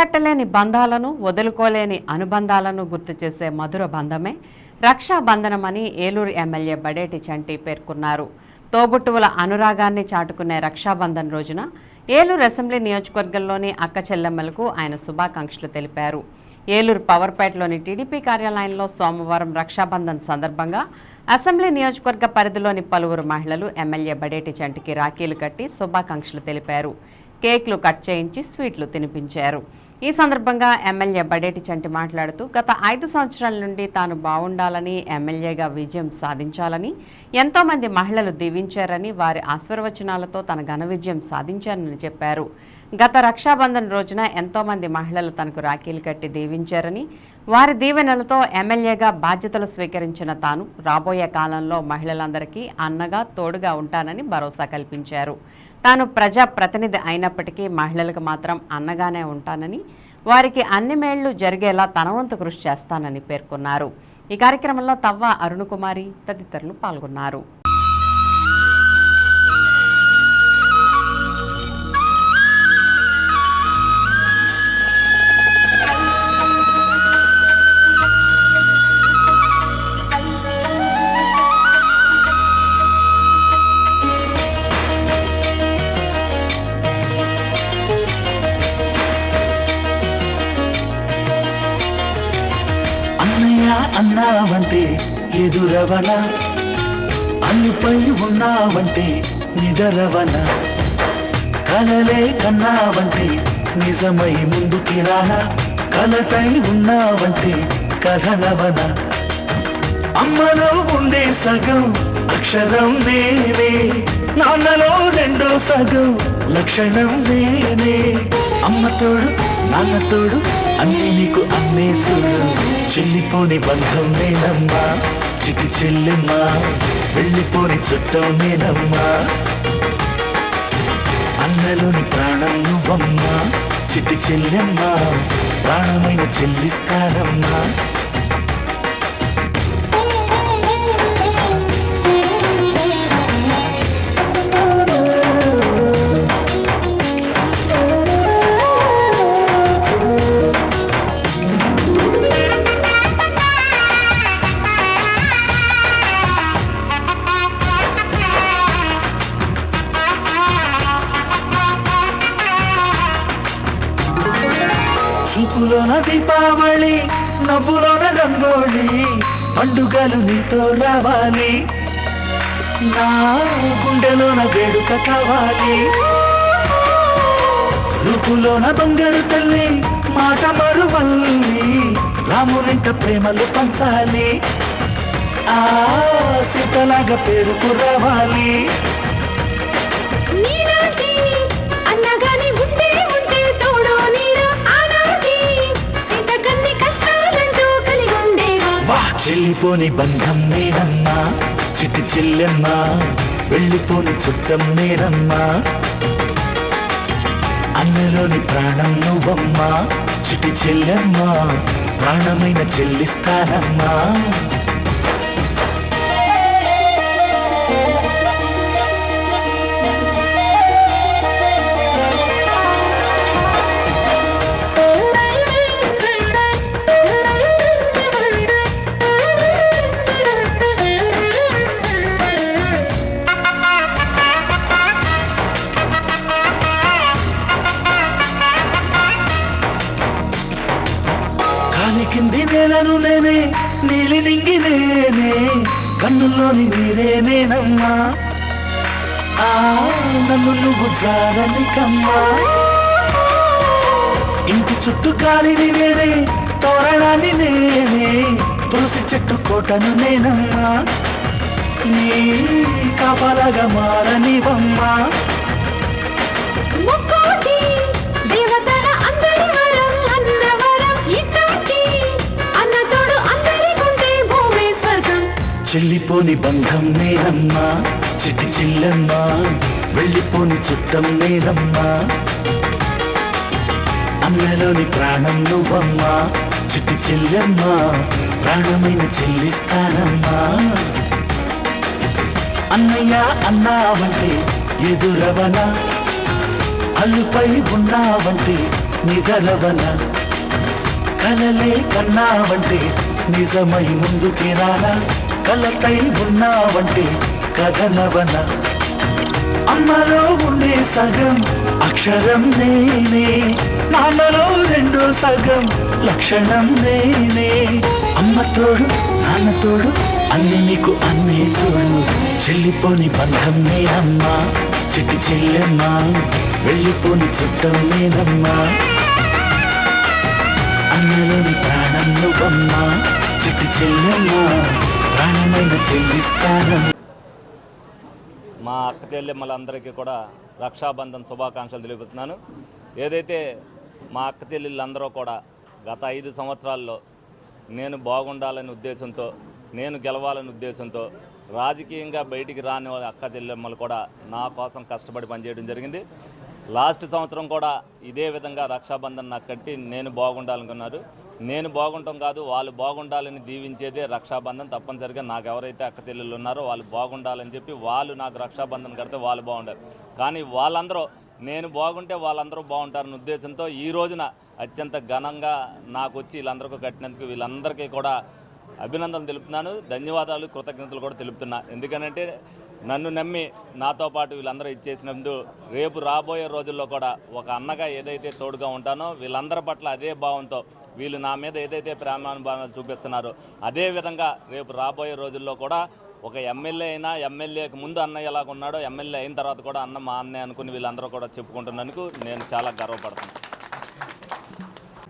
కట్టలేని బంధాలను వదులుకోలేని అనుబంధాలను గుర్తు చేసే మధుర బంధమే రక్షాబంధనమని ఏలూరు ఎమ్మెల్యే బడేటి చంటి పేర్కొన్నారు. తోబుట్టువుల అనురాగాన్ని చాటుకునే రక్షాబంధన్ రోజున ఏలూరు అసెంబ్లీ నియోజకవర్గంలోని అక్క చెల్లెమ్మలకు ఆయన శుభాకాంక్షలు తెలిపారు. ఏలూరు పవర్పేటలోని టీడీపీ కార్యాలయంలో సోమవారం రక్షాబంధన్ సందర్భంగా అసెంబ్లీ నియోజకవర్గ పరిధిలోని పలువురు మహిళలు ఎమ్మెల్యే బడేటి చంటికి రాఖీలు కట్టి శుభాకాంక్షలు తెలిపారు. కేక్లు కట్ చేయించి స్వీట్లు తినిపించారు. ఈ సందర్భంగా ఎమ్మెల్యే బడేటి చంటి మాట్లాడుతూ గత ఐదు సంవత్సరాల నుండి తాను బాగుండాలని ఎమ్మెల్యేగా విజయం సాధించాలని ఎంతోమంది మహిళలు దీవించారని వారి ఆశీర్వచనాలతో తన ఘన విజయం సాధించానని చెప్పారు. గత రక్షాబంధన్ రోజున ఎంతోమంది మహిళలు తనకు రాఖీలు కట్టి దీవించారని వారి దీవెనలతో ఎమ్మెల్యేగా బాధ్యతలు స్వీకరించిన తాను రాబోయే కాలంలో మహిళలందరికీ అన్నగా తోడుగా ఉంటానని భరోసా కల్పించారు. తాను ప్రజా ప్రతినిధి అయినప్పటికీ మహిళలకు మాత్రం అన్నగానే ఉంటానని వారికి అన్ని మేళ్ళు జరిగేలా తన వంతు కృషి చేస్తానని పేర్కొన్నారు. ఈ కార్యక్రమంలో తవ్వ అరుణకుమారి తదితరులు పాల్గొన్నారు. అన్నావంటే ఎదురవన. అన్నిపై ఉన్నావంటే నిదరవన. కలలే కన్నావంటే నిజమై ముందుకి రానా. కలతై ఉన్నావంటే కథనవన. అమ్మలో ఉండే సగం అక్షరం నేనే. నాన్నలో రెండో సగం లక్షణం నేనే. అమ్మ తోడు నాన్న తోడు అన్ని నీకు అన్నే చూడు. చెల్లిపోని బంధం నేనమ్మా చిటి చెల్లెమ్మా వెళ్ళిపోని చుట్టం నేనమ్మా. అన్నలోని ప్రాణం నువ్వమ్మా చిటి చెల్లెమ్మా ప్రాణమైన చెల్లిస్తానమ్మా. చూపులోన దీపావళి నవ్వులోన రంగోళి పండుగలు నీతో రావాలి. నా గుండెలోన వేడుక కావాలి. రూపులోన బంగారు తల్లి మాట మరువల్లి రామునింట ప్రేమలు పంచాలి. ఆ సీతలాగా పేరుకు రావాలి. వా బంధం నేనమ్మా చిటి చెల్లెమ్మా వెళ్ళిపోని చుట్టం నేనమ్మా. అన్నలోని ప్రాణం నువ్వమ్మా చిటి చెల్లెమ్మా ప్రాణమైన చెల్లిస్తానమ్మా. కాలి కింది నేలను నేనే నీలి నింగి నేనే కన్నుల్లోని నీరే నేనమ్మా. ఆ నన్ను నువ్వు జారనికమ్మా ఇంటి చుట్టూ కాలిని నేనే తోరణాన్ని నేనే తులసి చెట్టు కోటను నేనమ్మా. నీ కాపలగా మారనివమ్మా. వెళ్ళిపోని బంధం నేనమ్మా చిటి చిల్లమ్మా వెళ్ళిపోని చుట్టం నేనమ్మా. అన్నలోని ప్రాణం నువ్వమ్మా చిటి చెల్లెమ్మా ప్రాణమైన చెల్లిస్తానమ్మా. అన్నయ్య అన్నావంటే ఎదురవనా అల్లుపై ఉన్నావంటే నిదరవన కలలే కన్నావంటే నిజమై ముందుకి రానా కలతై ఉన్నావంటే కథనవన. అమ్మలో ఉండే సగం అక్షరం నేనే. నాన్నలో రెండో సగం లక్షణం నేనే. అమ్మ తోడు నాన్న తోడు అన్ని నీకు అన్నే చూడు. చెల్లిపోని బంధం నేనమ్మా చిట్టి చెల్లెమ్మా వెళ్ళిపోని చుట్టం నేనమ్మా. అన్నలోని ప్రాణం నువ్వమ్మా చిట్టి చెల్లెమ్మా. మా అక్క చెల్లెమ్మలందరికీ కూడా రక్షాబంధన్ శుభాకాంక్షలు తెలుపుతున్నాను. ఏదైతే మా అక్క చెల్లెళ్ళందరూ కూడా గత ఐదు సంవత్సరాల్లో నేను బాగుండాలనే ఉద్దేశంతో నేను గెలవాలనే ఉద్దేశంతో రాజకీయంగా బయటికి రాని అక్క చెల్లెమ్మలు కూడా నా కోసం కష్టపడి పనిచేయడం జరిగింది. లాస్ట్ సంవత్సరం కూడా ఇదే విధంగా రక్షాబంధన్ నాకు కట్టి నేను బాగుండాలనుకున్నారు. నేను బాగుంటాం కాదు వాళ్ళు బాగుండాలని దీవించేదే రక్షాబంధన్ తప్పనిసరిగా. నాకు ఎవరైతే అక్క చెల్లెళ్ళు ఉన్నారో వాళ్ళు బాగుండాలని చెప్పి వాళ్ళు నాకు రక్షాబంధన్ కడితే వాళ్ళు బాగుంటారు కానీ వాళ్ళందరూ నేను బాగుంటే వాళ్ళందరూ బాగుంటారన్న ఉద్దేశంతో ఈ రోజున అత్యంత ఘనంగా నాకు వచ్చి వీళ్ళందరికీ కట్టినందుకు వీళ్ళందరికీ కూడా అభినందనలు తెలుపుతున్నాను. ధన్యవాదాలు కృతజ్ఞతలు కూడా తెలుపుతున్నా. ఎందుకనంటే నన్ను నమ్మి నాతో పాటు వీళ్ళందరూ ఇచ్చేసినందు రేపు రాబోయే రోజుల్లో కూడా ఒక అన్నగా ఏదైతే తోడుగా ఉంటానో వీళ్ళందరి పట్ల అదే భావంతో వీళ్ళు నా మీద ఏదైతే ప్రేమానుభావాలు చూపిస్తున్నారో అదేవిధంగా రేపు రాబోయే రోజుల్లో కూడా ఒక ఎమ్మెల్యే అయినా ఎమ్మెల్యేకి ముందు అన్నయ్య ఎలాగ ఉన్నాడో ఎమ్మెల్యే అయిన తర్వాత కూడా అన్న మా అన్నయ్య అనుకుని వీళ్ళందరూ కూడా చెప్పుకుంటున్నందుకు నేను చాలా గర్వపడుతున్నాను.